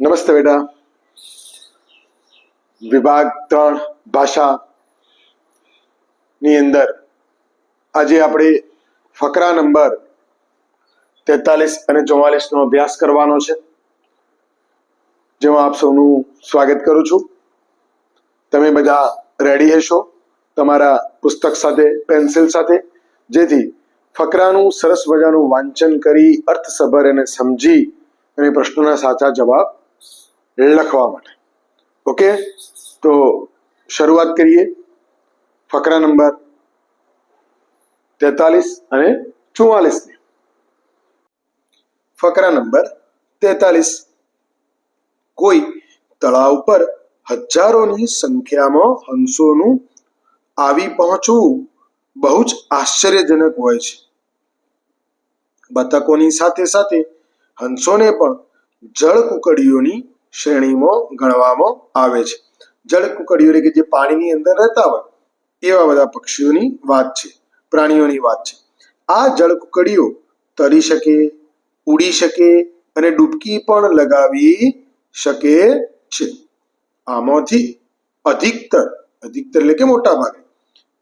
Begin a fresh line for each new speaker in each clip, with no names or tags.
નમસ્તે બેટા. વિભાગ ત્રણ ભાષા ની અંદર. આજે આપણે ફકરા નંબર તેતાલીસ અને નો અભ્યાસ કરવાનો છે. જેમાં આપ સૌનું સ્વાગત કરું છું. તમે બધા રેડી હશો? તમારા પુસ્તક સાથે પેન્સિલ સાથે? જેથી ફકરાનું સરસ મજાનું વાંચન કરી અર્થસભર અને સમજી અને પ્રશ્નોના સાચા જવાબ લખવા માટે. ઓકે? તો શરૂઆત કરીએ. ફકરા નંબર તેતાલીસ અને ચુમ્માલીસની ફકરા નંબર તેતાલીસ. કોઈ તળાવ પર હજારોની સંખ્યામાં હંસોનું આવી પહોંચવું બહુ જ આશ્ચર્યજનક હોય છે. બતકોની સાથે સાથે હંસોને પણ જળ કુકડીઓની શ્રેણીમાં ગણવામાં આવે છે. જળ કુકડીઓ કે જે પાણીની અંદર રહેતા હોય, એવા બધા પક્ષીઓની વાત છે, પ્રાણીઓની વાત છે. આ જળ કુકડીઓ તરી શકે, ઉડી શકે અને ડૂબકી પણ લગાવી શકે છે. આમાંથી અધિકતર અધિકતર એટલે કે મોટા ભાગે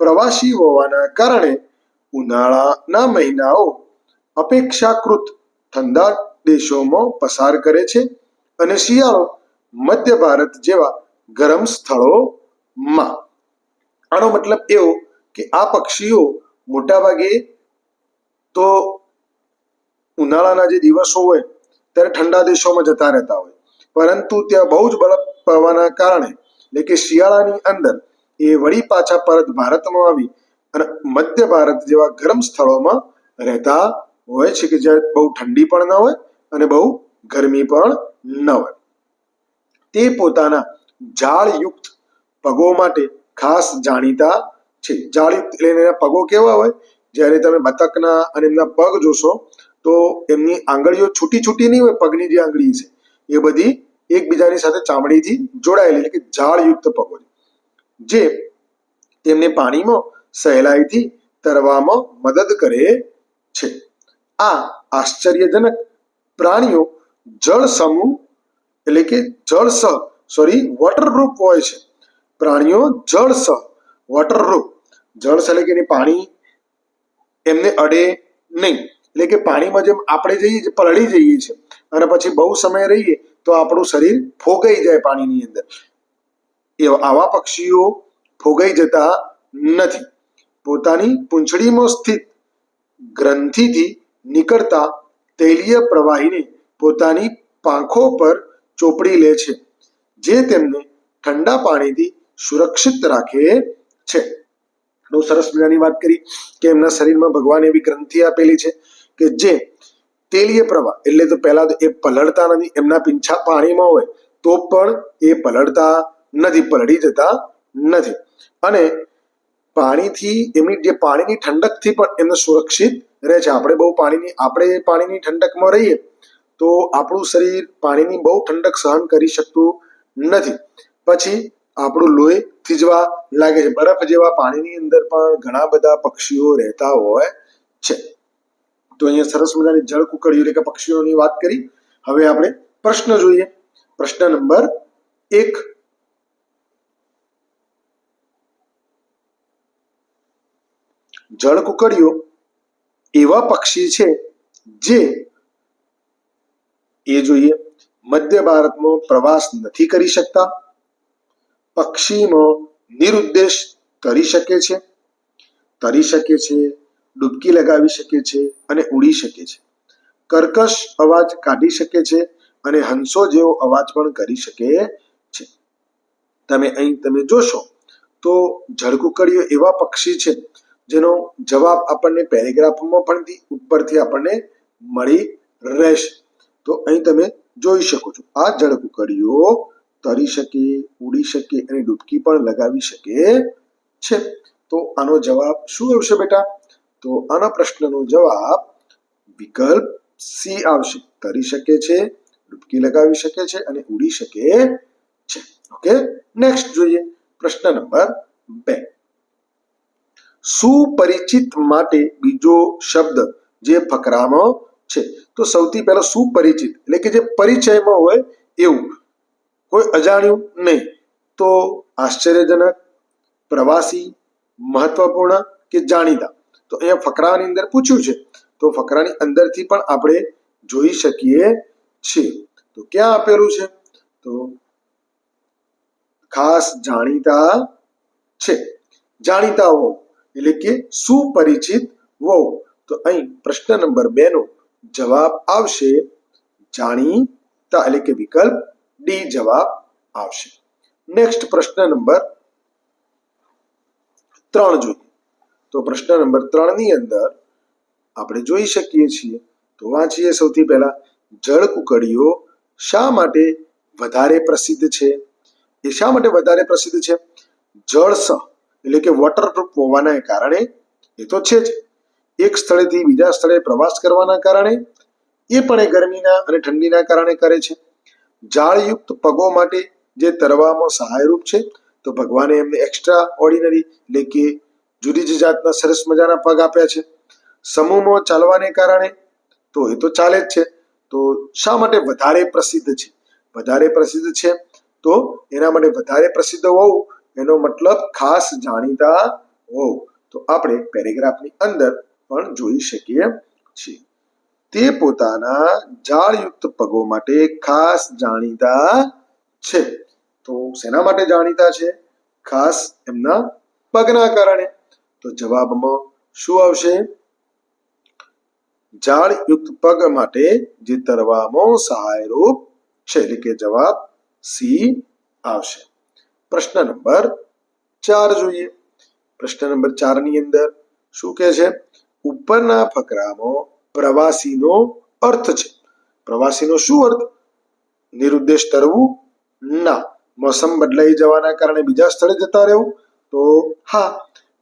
પ્રવાસી હોવાના કારણે ઉનાળાના મહિનાઓ અપેક્ષાકૃત ઠંડા દેશોમાં પસાર કરે છે. અને શિયાળો મધ્ય ભારત જેવા ગરમ સ્થળોમાં. આનો મતલબ એવો કે આ પક્ષીઓ મોટાભાગે તો ઉનાળાના જે દિવસો હોય ત્યારે ઠંડા દેશોમાં જતા રહેતા હોય. પરંતુ ત્યાં બહુ જ બરફ પડવાના કારણે, એટલે કે શિયાળાની અંદર એ વળી પાછા પરત ભારતમાં આવી અને મધ્ય ભારત જેવા ગરમ સ્થળોમાં રહેતા હોય છે કે જ્યાં બહુ ઠંડી પણ ના હોય અને બહુ ગરમી પણ ન હોય. તે પોતાના જાળયુક્ત પગો માટે ખાસ જાણીતા છે. જાળી એટલે પગો કેવા હોય? જ્યારે તમે બતકના અને એમના પગ જોશો, તો એમની આંગળીઓ છૂટી છૂટી નહીં હોય, પગની જે આંગળી છે, એ બધી એકબીજાની સાથે ચામડીથી જોડાયેલી, એટલે કે જાળયુક્ત પગો જે તેમને પાણીમાં, સહેલાઈથી તરવામાં મદદ કરે છે. આ આશ્ચર્યજનક પ્રાણીઓ જળ સમૂહ, એટલે કે જળ સહ સોરી વોટરપ્રૂફ હોય છે. પ્રાણીઓ જળ સહ વોટરપ્રૂફ જળ એટલે કે પાણી એમને અડે નહીં. એટલે કે પાણીમાં જેમ આપણે જઈએ પલળી જઈએ છીએ, અને પછી બહુ સમય રહીએ, તો આપણું શરીર ફોગાઈ જાય પાણીની અંદર. આવા પક્ષીઓ ફોગાઈ જતા નથી. પોતાની પૂંછડીમાં સ્થિત ગ્રંથિથી નીકળતા તૈલીય પ્રવાહીને પોતાની પાંખો પર ચોપડી લે છે, જે તેમને ઠંડા પાણીથી સુરક્ષિત રાખે છે. બહુ સરસ મજાની વાત કરી કે એમના શરીરમાં ભગવાન એવી ગ્રંથિ આપેલી છે કે જે તેલીય પ્રવાહ, એટલે તો પહેલા તો એ પલળતા નથી, એમના પીંછા પાણીમાં હોય તો પણ એ પલળતા નથી, પલળી જતા નથી. અને પાણીથી, એમની જે પાણીની ઠંડકથી પણ એમને સુરક્ષિત રહે છે. આપણે બહુ પાણીની, આપણે પાણીની ઠંડકમાં રહીએ તો આપણું શરીર પાણીની બહુ ઠંડક સહન કરી શકતું નથી. પછી આપણું લોહી થીજવા લાગે છે. બરફ જેવા પાણીની અંદર પણ ઘણા બધા પક્ષીઓ રહેતા હોય છે. તો અહીંયા સરસ મજાની જળ કુકડીઓ એટલે કે પક્ષીઓની વાત કરી. હવે આપણે પ્રશ્ન જોઈએ. પ્રશ્ન નંબર એક. જળ કુકડીઓ એવા પક્ષી છે જે એ જોઈએ, મધ્ય ભારતમાં પ્રવાસ નથી કરી શકતા પક્ષીમાં નિરુદ્દેશ તરી શકે છે, તરી શકે છે, ડૂબકી લગાવી શકે છે અને ઉડી શકે છે. કર્કશ અવાજ કાઢી શકે છે અને હંસો જેવો અવાજ પણ કરી શકે છે. તમે અહીં તમે જોશો તો જળકુકડીઓ એવા પક્ષી છે જેનો જવાબ આપણને પેરેગ્રાફમાં પણ ઉપરથી આપણને મળી રહેશે. તો અહીં તમે જોઈ શકો છો. આ જળકુકડીઓ તરી શકે, ઉડી શકે અને ડૂબકી પણ લગાવી શકે છે. તો આનો જવાબ શું આવશે બેટા? તો આના પ્રશ્નનો જવાબ વિકલ્પ સી આવશે. તરી શકે છે, ડૂબકી લગાવી શકે છે અને ઉડી શકે છે. ઓકે? નેક્સ્ટ જોઈએ. પ્રશ્ન નંબર બે. સુપરિચિત માટે બીજો શબ્દ જે ફકરામાં છે. તો સૌથી પહેલા સુપરિચિત, એટલે કે જે પરિચયમાં હોય એવું, કોઈ અજાણ્યું નહીં. તો આશ્ચર્યજનક, પ્રવાસી, મહત્વપૂર્ણ કે જાણીતા? તો અહીંયા ફકરાની અંદર પૂછ્યું છે. તો ફકરાની અંદરથી પણ આપણે જોઈ શકીએ છીએ. તો ક્યાં આપેલું છે? તો ખાસ જાણીતા છે. જાણીતા હોવ, એટલે કે સુપરિચિત હોવ. તો અહીં પ્રશ્ન નંબર બે નો જવાબ આવશે જાણીતા એટલે કે વિકલ્પ ડી જવાબ આવશે. નેક્સ્ટ પ્રશ્ન નંબર ત્રણ જોઈએ. તો પ્રશ્ન નંબર ત્રણની અંદર આપણે જોઈ શકીએ છીએ. તો વાંચીએ સૌથી પહેલા. જળ કુકડીઓ શા માટે વધારે પ્રસિદ્ધ છે? એ શા માટે વધારે પ્રસિદ્ધ છે? જળસ એટલે કે વોટરપ્રૂફ હોવાના કારણે એ તો છે જ. એક સ્થળેથી બીજા સ્થળે પ્રવાસ કરવાના કારણે એ પણ એ ગરમીના અને ઠંડીના કારણે કરે છે. જાળયુક્ત પગો માટે જે તરવામાં સહાયરૂપ છે, તો ભગવાને એમને એક્સ્ટ્રા ઓર્ડિનરી એટલે કે જુદી જુદી જાતના સરસ મજાના પગ આપ્યા છે. સમૂહમાં ચાલવાને કારણે તો એ તો ચાલે જ છે. તો શા માટે વધારે પ્રસિદ્ધ છે? વધારે પ્રસિદ્ધ છે તો એના માટે વધારે પ્રસિદ્ધ હોવું, એનો મતલબ ખાસ જાણીતા હોવું. તો આપણે પેરેગ્રાફની અંદર પણ જોઈ શકીએ છીએ. તે પોતાના જાળયુક્ત પગો માટે ખાસ જાણીતા છે. તો શેના માટે જાણીતા છે? ખાસ એમના પગના કારણે. તો જવાબમાં શું આવશે? ઝાડયુક્ત પગ માટે જે તરવામાં સહાયરૂપ છે, એટલે કે જવાબ સી આવશે. પ્રશ્ન નંબર ચાર જોઈએ. પ્રશ્ન નંબર ચારની અંદર શું કહે છે? ઉપરના ફકરામાં પ્રવાસીનો અર્થ છે. પ્રવાસીનો શું અર્થ? નિરુદ્દેશ તરવું ના. મોસમ બદલાઈ જવાના કારણે બીજા સ્થળે જતા રહેવું તો હા,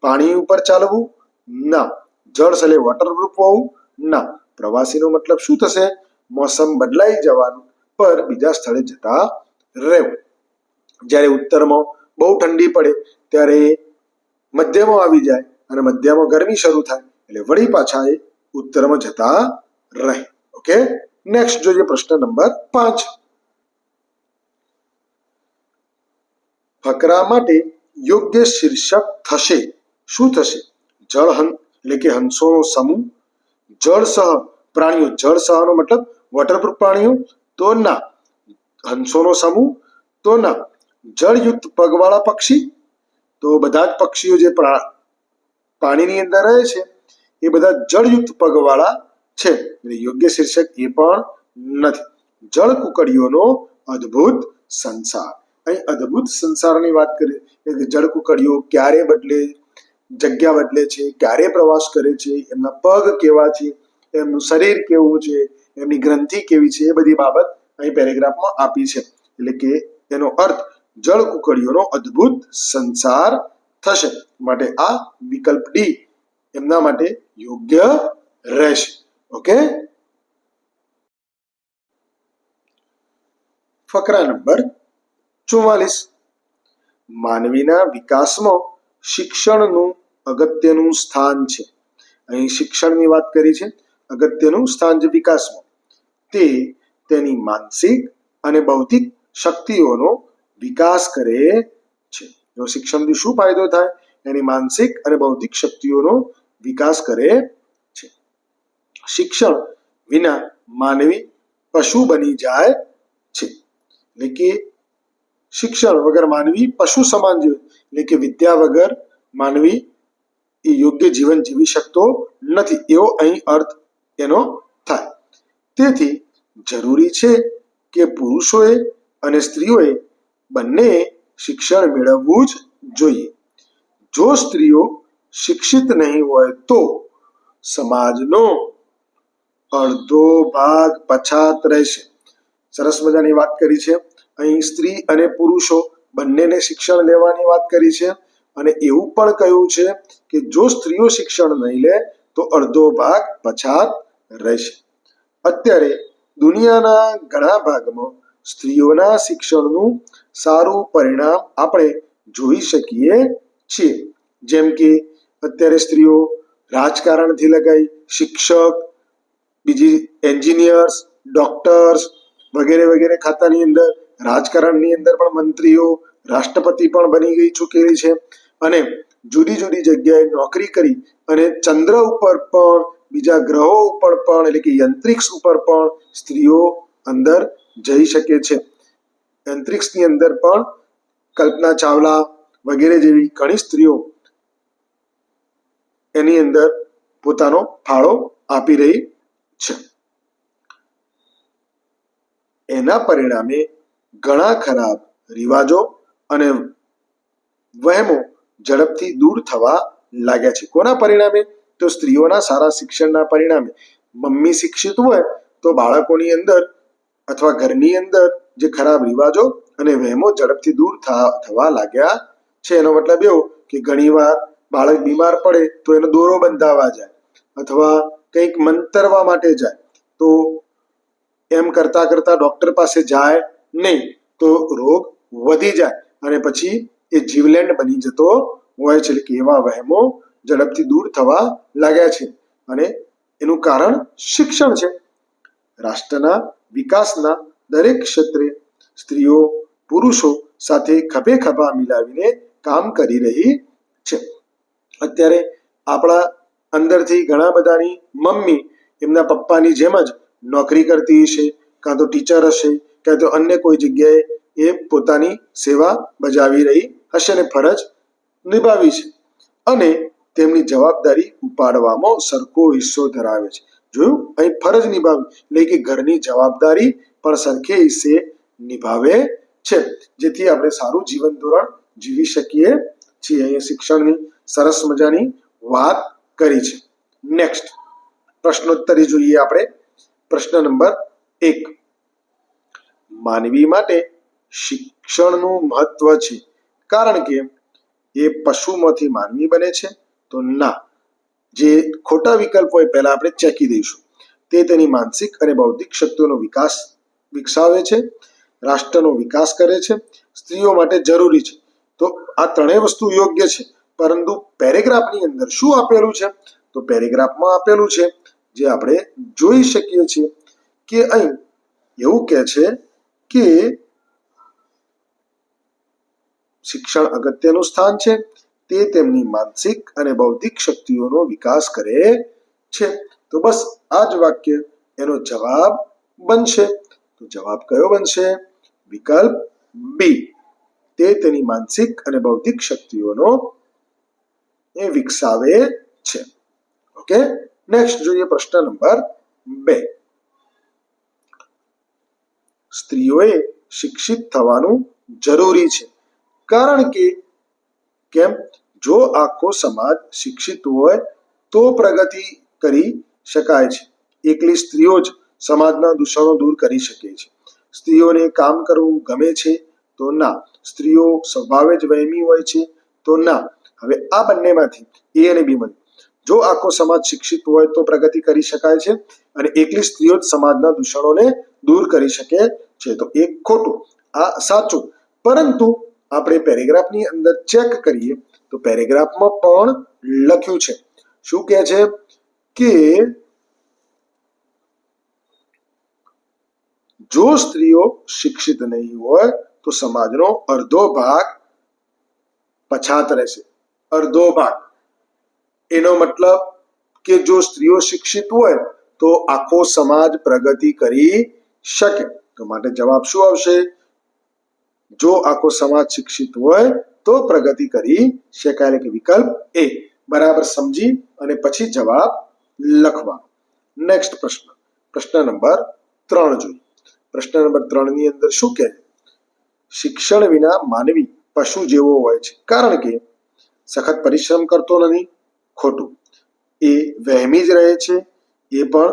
પાણી ઉપર ચાલવું ના. જળ સલે વોટરપ્રૂફ હોવું ના. પ્રવાસીનો મતલબ શું થશે? મોસમ બદલાઈ જવાનું પર બીજા સ્થળે જતા રહેવું. જ્યારે ઉત્તરમાં બહુ ઠંડી પડે ત્યારે મધ્યમાં આવી જાય અને મધ્યમાં ગરમી શરૂ થાય એટલે વળી પાછા એ ઉત્તરમાં જતા રહે ઓકે નેક્સ્ટ જોઈએ પ્રશ્ન નંબર પાંચ ફકરા માટે યોગ્ય શીર્ષક થશે શું થશે જળ હં એટલે કે હંસોનો સમૂહ જળ સહ પ્રાણીઓ જળ સહનો મતલબ વોટરપ્રૂફ પ્રાણીઓ તો ના હંસોનો સમૂહ તો ના જળયુક્ત પગવાળા પક્ષી તો બધા જ પક્ષીઓ જે પ્રા- પાણીની અંદર રહે છે એ બધા જળયુક્ત પગવાળા છે. એટલે યોગ્ય શીર્ષક એ પણ નથી. જળ કુકડીઓનો અદ્ભુત સંસાર. અહીં અદ્ભુત સંસારની વાત કરીએ કે જળ કુકડીઓ ક્યારે બદલે, જગ્યા બદલે છે, ક્યારે પ્રવાસ કરે છે, એમના પગ કેવા છે, એમનું શરીર કેવું છે, એમની ગ્રંથિ કેવી છે, એ બધી બાબત અહીં પેરેગ્રાફમાં આપી છે. એટલે કે એનો અર્થ જળ કુકડીઓનો અદ્ભુત સંસાર થશે. માટે આ વિકલ્પ ડી એમના માટે યોગ્ય રહેશે. ઓકે? ફકરા નંબર ચુમ્માલીસ માનવીના વિકાસમાં શિક્ષણનું અગત્યનું સ્થાન છે. અહીં શિક્ષણની વાત કરી છે. અગત્યનું સ્થાન છે વિકાસમાં. તે તેની માનસિક અને બૌદ્ધિક શક્તિઓનો વિકાસ કરે છે. જો શિક્ષણથી શું ફાયદો થાય? એની માનસિક અને બૌદ્ધિક શક્તિઓનો વિકાસ કરે છે. શિક્ષણ વિના માનવી પશુ બની જાય છે. એટલે કે શિક્ષણ વગર માનવી પશુ સમાન જીવે. એટલે કે વિદ્યા વગર માનવી એ યોગ્ય જીવન જીવી શકતો નથી. એવો અહીં અર્થ એનો થાય. તેથી જરૂરી છે કે પુરુષોએ અને સ્ત્રીઓએ બંને શિક્ષણ મેળવવું જ જોઈએ. જો સ્ત્રીઓ શિક્ષિત નહીં હોય તો સમાજનો અડધો ભાગ પછાત રહેશે. સરસ મજાની વાત કરી છે. અહીં સ્ત્રી અને પુરુષો બંનેને શિક્ષણ લેવાની વાત કરી છે અને એવું પણ કહ્યું છે કે જો સ્ત્રીઓ શિક્ષણ નહીં લે તો અડધો ભાગ પછાત રહેશે. અત્યારે દુનિયાના ઘણા ભાગમાં સ્ત્રીઓના શિક્ષણનું સારું પરિણામ આપણે જોઈ શકીએ છીએ. જેમ કે અત્યારે સ્ત્રીઓ રાજકારણથી લગાઈ, શિક્ષક, બીજી એન્જિનિયર્સ, ડોક્ટર્સ વગેરે વગેરે ખાતાની અંદર, રાજકારણની અંદર પણ મંત્રીઓ, રાષ્ટ્રપતિ પણ બની ગઈ ચૂકેલી છે. અને જુદી જુદી જગ્યાએ નોકરી કરી અને ચંદ્ર ઉપર પણ, બીજા ગ્રહો ઉપર પણ, એટલે કે યંત્રિક્ષ ઉપર પણ સ્ત્રીઓ અંદર જઈ શકે છે. યંત્રિક્ષની અંદર પણ કલ્પના ચાવલા વગેરે જેવી ઘણી સ્ત્રીઓ એની અંદર પોતાનો ફાળો આપી રહી છે. એના પરિણામે ઘણા ખરાબ રિવાજો અને વહેમો ઝડપથી દૂર થવા લાગ્યા છે. કોના પરિણામે? તો સ્ત્રીઓના સારા શિક્ષણના પરિણામે. મમ્મી શિક્ષિત હોય તો બાળકોની અંદર અથવા ઘરની અંદર જે ખરાબ રિવાજો અને વહેમો ઝડપથી દૂર થવા લાગ્યા છે. એનો મતલબ એવો કે ઘણીવાર બાળક બીમાર પડે તો એનો દોરો બંધાવવા જાય અથવા કંઈક મંતરવા માટે જાય. તો એમ કરતા કરતા ડોક્ટર પાસે જાય નહીં તો રોગ વધી જાય અને પછી એ જીવલેન્ડ બની જતો હોય છે. કે એવા વહેમો ઝડપથી દૂર થવા લાગ્યા છે અને એનું કારણ શિક્ષણ છે. રાષ્ટ્રના વિકાસના દરેક ક્ષેત્રે સ્ત્રીઓ પુરુષો સાથે ખભે ખભા મિલાવીને કામ કરી રહી છે. અત્યારે આપણા અંદરથી ઘણા બધાની મમ્મી એમના પપ્પાની જેમ જ નોકરી કરતી હશે, કાં તો ટીચર હશે, કાં તો અન્ય કોઈ જગ્યાએ એ પોતાની સેવા બજાવી રહી હશે ને ફરજ નિભાવી છે. અને તેમની જવાબદારી ઉપાડવામાં સરખો હિસ્સો ધરાવે છે. જોયું? અહીં ફરજ નિભાવી, એટલે કે ઘરની જવાબદારી પણ સરખે હિસ્સે નિભાવે છે. જેથી આપણે સારું જીવન ધોરણ જીવી શકીએ છીએ. અહીંયા શિક્ષણની સરસ મજાની વાત કરી છે. નેક્સ્ટ પ્રશ્નોત્તરી જોઈએ આપણે. પ્રશ્ન નંબર એક. માનવી માટે શિક્ષણનું મહત્વ છે. કારણ કે એ પશુમાંથી માનવી બને છે. તો ના, જે ખોટા વિકલ્પ હોય પહેલા આપણે ચેકી દઈશું. તે તેની માનસિક અને બૌદ્ધિક શક્તિઓનો વિકાસ વિકસાવે છે, રાષ્ટ્રનો વિકાસ કરે છે, સ્ત્રીઓ માટે જરૂરી છે. તો આ ત્રણેય વસ્તુ યોગ્ય છે. પરંતુ પેરેગ્રાફની અંદર શું આપેલું છે? તો પેરેગ્રાફમાં આપેલું છે જે આપણે જોઈ શકીએ છીએ કે અહીં એવું કહે છે કે શિક્ષણ અગત્યનું સ્થાન છે. તે તેમની માનસિક અને બૌદ્ધિક શક્તિઓનો વિકાસ કરે છે. તો બસ આ જ વાક્ય એનો જવાબ બનશે. તો જવાબ કયો બનશે? વિકલ્પ બી. તે તેની માનસિક અને બૌદ્ધિક શક્તિઓનો એ વિકસાવે છે. ઓકે નેક્સ્ટ જોઈએ પ્રશ્ન નંબર બે. સ્ત્રીઓએ શિક્ષિત થવાનું જરૂરી છે. કારણ કે, કેમ? જો આખો સમાજ શિક્ષિત હોય, તો પ્રગતિ કરી શકાય છે. એકલી સ્ત્રીઓ જ સમાજના દૂષણો દૂર કરી શકે છે. સ્ત્રીઓને કામ કરવું ગમે છે, તો ના. સ્ત્રીઓ સ્વભાવે જ વહેમી હોય છે, તો ના. હવે આ બંનેમાંથી એ અને બી માંથી જો આખો સમાજ શિક્ષિત હોય તો પ્રગતિ કરી શકાય છે અને એકલી સ્ત્રીઓ જ સમાજના દૂષણોને દૂર કરી શકે છે. તો એક ખોટું, આ સાચું. પરંતુ આપણે પેરેગ્રાફની અંદર ચેક કરીએ તો પેરેગ્રાફમાં પણ લખ્યું છે. શું કહે છે? કે જો સ્ત્રીઓ શિક્ષિત નહીં હોય તો સમાજનો અડધો ભાગ પછાત રહેશે. અડધો ભાગ. એનો મતલબ કે જો સ્ત્રીઓ શિક્ષિત હોય તો આખો સમાજ પ્રગતિ કરી શકે. તો માટે જવાબ શું આવશે? જો આખો સમાજ શિક્ષિત હોય તો પ્રગતિ કરી શકાય. એટલે કે વિકલ્પ એ. બરાબર સમજી અને પછી જવાબ લખવા નેક્સ્ટ પ્રશ્ન. પ્રશ્ન નંબર ત્રણ જોઈએ. પ્રશ્ન નંબર ત્રણની અંદર શું કહે શિક્ષણ વિના માનવી પશુ જેવો હોય છે. કારણ કે સખત પરિશ્રમ કરતો નથી, ખોટું. એ વહેમી જ રહે છે, એ પણ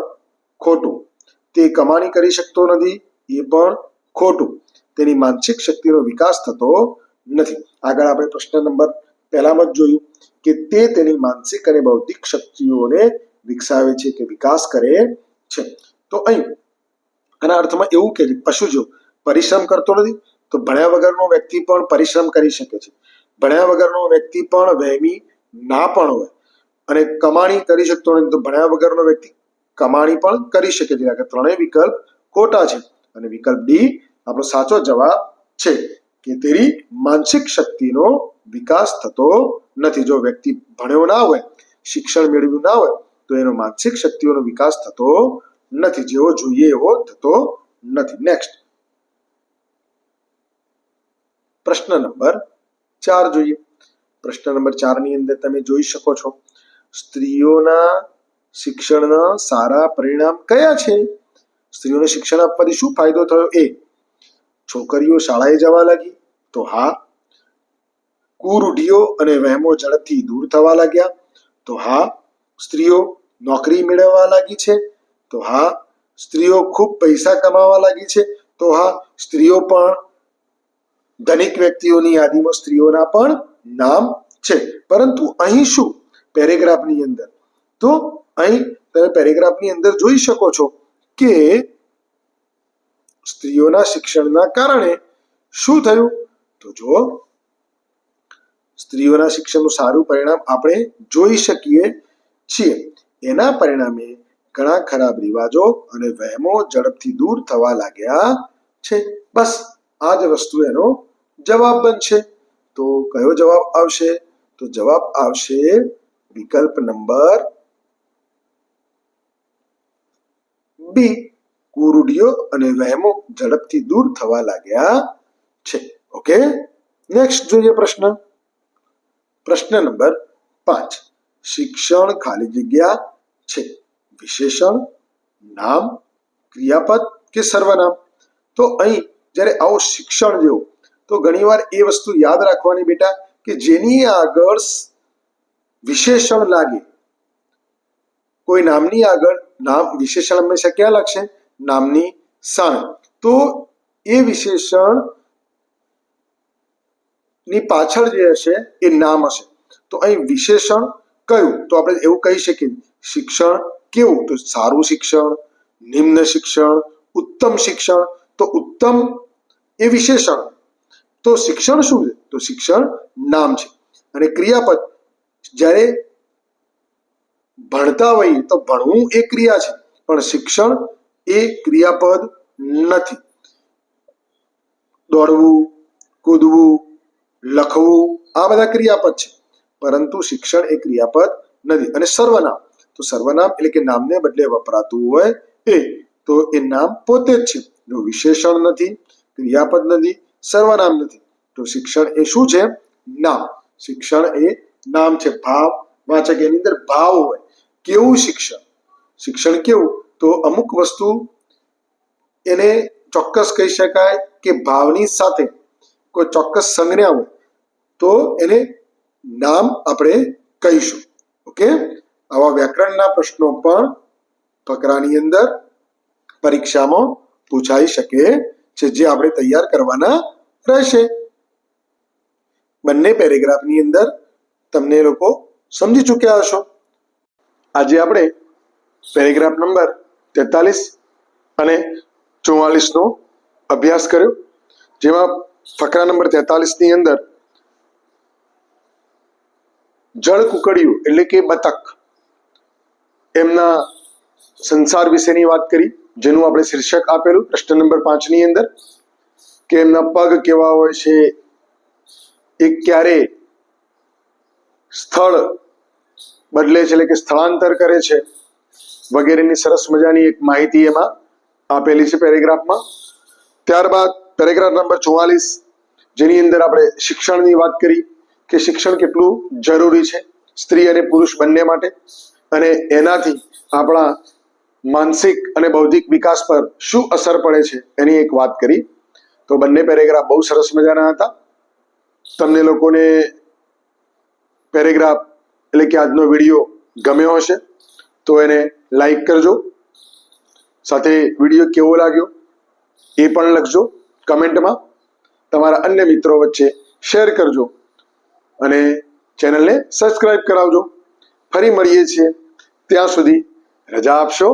ખોટું. તે કમાણી કરી શકતો નથી, એ પણ ખોટું. તેની માનસિક શક્તિનો વિકાસ થતો નથી. આગળ આપણે પ્રશ્ન નંબર પહેલામાં જ જોયું કે તે તેની માનસિક અને બૌદ્ધિક શક્તિઓને વિકસાવે છે કે વિકાસ કરે છે. તો અહીં આના અર્થમાં એવું કે પશુ જો પરિશ્રમ કરતો નથી, તો ભણ્યા વગરનો વ્યક્તિ પણ પરિશ્રમ કરી શકે છે. ભણ્યા વગરનો વ્યક્તિ પણ વહેમી ના પણ હોય. અને કમાણી કરી શકતો નથી તો ભણ્યા વગરનો વ્યક્તિ કમાણી પણ કરી શકે છે. કે ત્રણેય વિકલ્પ ખોટા છે. અને વિકલ્પ ડી આપણો સાચો જવાબ છે કે તેની માનસિક શક્તિનો વિકાસ થતો નથી. જો વ્યક્તિ ભણ્યો ના હોય, શિક્ષણ મેળવ્યું ના હોય, તો એનો માનસિક શક્તિઓનો વિકાસ થતો નથી. જેવો જોઈએ એવો થતો નથી. નેક્સ્ટ પ્રશ્ન નંબર ચાર જોઈએ. પ્રશ્ન નંબર ચારની અંદર તમે જોઈ શકો છો, સ્ત્રીઓના શિક્ષણના સારા પરિણામ કયા છે? સ્ત્રીઓને શિક્ષણ આપવાથી શું ફાયદો થયો? એ, છોકરીઓ શાળાએ જવા લાગી, તો હા. કુરૂઢિઓ અને વહેમો ઝડપથી દૂર થવા લાગ્યા, તો હા. સ્ત્રીઓ નોકરી મેળવવા લાગી છે, તો હા. સ્ત્રીઓ ખૂબ પૈસા કમાવા લાગી છે, તો હા. સ્ત્રીઓ પણ ધનિક વ્યક્તિઓની યાદીમાં સ્ત્રીઓના પણ નામ છે. પરંતુ અહીં શું? પેરેગ્રાફની અંદર. તો અહીં તમે પેરેગ્રાફની અંદર જોઈ શકો છો કે સ્ત્રીઓના શિક્ષણના કારણે શું થયું? તો જો સ્ત્રીઓના શિક્ષણનું સારું પરિણામ આપણે જોઈ શકીએ છીએ. એના પરિણામે ઘણા ખરાબ રિવાજો અને વહેમો ઝડપથી દૂર થવા લાગ્યા છે. બસ આ જ વસ્તુ એનો જવાબ બનશે તો કયો જવાબ આવશે તો જવાબ આવશે વિકલ્પ નંબર બી કુરૂઢિઓ અને વહેમો ઝડપથી દૂર થવા લાગ્યા છે ઓકે નેક્સ્ટ જોઈએ પ્રશ્ન પ્રશ્ન નંબર પાંચ શિક્ષણ ખાલી જગ્યા છે વિશેષણ નામ ક્રિયાપદ કે સર્વનામ તો અહીં જ્યારે આવો શિક્ષણ જેવું, તો ઘણીવાર એ વસ્તુ યાદ રાખવાની બેટા કે જેની આગળ વિશેષણ લાગે. કોઈ નામની આગળ નામ વિશેષણ હંમેશા ક્યાં લાગશે? નામની સામે તો એ વિશેષણની પાછળ જે હશે, એ નામ હશે. તો અહીં વિશેષણ કયું? તો આપણે એવું કહી શકીએ, શિક્ષણ કેવું? તો સારું શિક્ષણ, નિમ્ન શિક્ષણ, ઉત્તમ શિક્ષણ. તો ઉત્તમ એ વિશેષણ. તો શિક્ષણ શું છે? તો શિક્ષણ નામ છે. અને ક્રિયાપદ, જ્યારે ભણતા હોઈએ તો ભણવું એ ક્રિયા છે, પણ શિક્ષણ એ ક્રિયાપદ નથી. દોડવું, કૂદવું, લખવું, આ બધા ક્રિયાપદ છે. પરંતુ શિક્ષણ એ ક્રિયાપદ નથી. અને સર્વનામ, તો સર્વનામ એટલે કે નામને બદલે વપરાતું હોય એ, તો એ નામ પોતે જ છે. વિશેષણ નથી ક્રિયાપદ નથી, સર્વનામ નથી. તો શિક્ષણ એ શું છે? નામ. શિક્ષણ એ નામ છે, ભાવ. વાચક એની અંદર ભાવ હોય. કેવું શિક્ષણ? શિક્ષણ કેવું? તો અમુક વસ્તુ એને ચોક્કસ કહી શકાય કે ભાવની સાથે કોઈ ચોક્કસ સંજ્ઞા હોય, તો એને નામ આપણે કહીશું. ઓકે? આવા વ્યાકરણના પ્રશ્નો પણ ફકરાની અંદર પરીક્ષામાં પૂછાઈ શકે છે, જે આપણે તૈયાર કરવાના રહેશે. બંને પેરેગ્રાફની અંદર તમને લોકો સમજી ચૂક્યા હશો. આજે આપણે પેરેગ્રાફ નંબર તેતાલીસ અને ચુમ્માલીસનો અભ્યાસ કર્યો, જેમાં ફકરા નંબર તેતાલીસની અંદર જળ કુકડિયું એટલે કે બતક, એમના સંસાર વિશેની વાત કરી. જેનું આપણે શીર્ષક આપેલું, પ્રશ્ન નંબર પાંચની અંદર, કે એમના પગ કેવા હોય છે, એ ક્યારે સ્થળ બદલે છે, એટલે કે સ્થળાંતર કરે છે, વગેરેની સરસ મજાની એક માહિતી એમાં આપેલી છે પેરેગ્રાફમાં. ત્યારબાદ, પેરેગ્રાફ નંબર ચુમ્માલીસ જેની અંદર આપણે શિક્ષણની વાત કરી, કે શિક્ષણ કેટલું જરૂરી છે, સ્ત્રી અને પુરુષ બંને માટે. અને એનાથી આપણા માનસિક અને બૌદ્ધિક વિકાસ પર શું અસર પડે છે એની એક વાત કરી. તો બંને પેરેગ્રાફ બહુ સરસ મજાના હતા. તમને લોકોને પેરેગ્રાફ એટલે કે આજનો વીડિયો ગમ્યો હશે તો એને લાઈક કરજો. સાથે વીડિયો કેવો લાગ્યો એ પણ લખજો કમેન્ટમાં. તમારા અન્ય મિત્રો વચ્ચે શેર કરજો અને ચેનલને સબસ્ક્રાઈબ કરાવજો. ફરી મળીએ છીએ. ત્યાં સુધી રજા આપશો.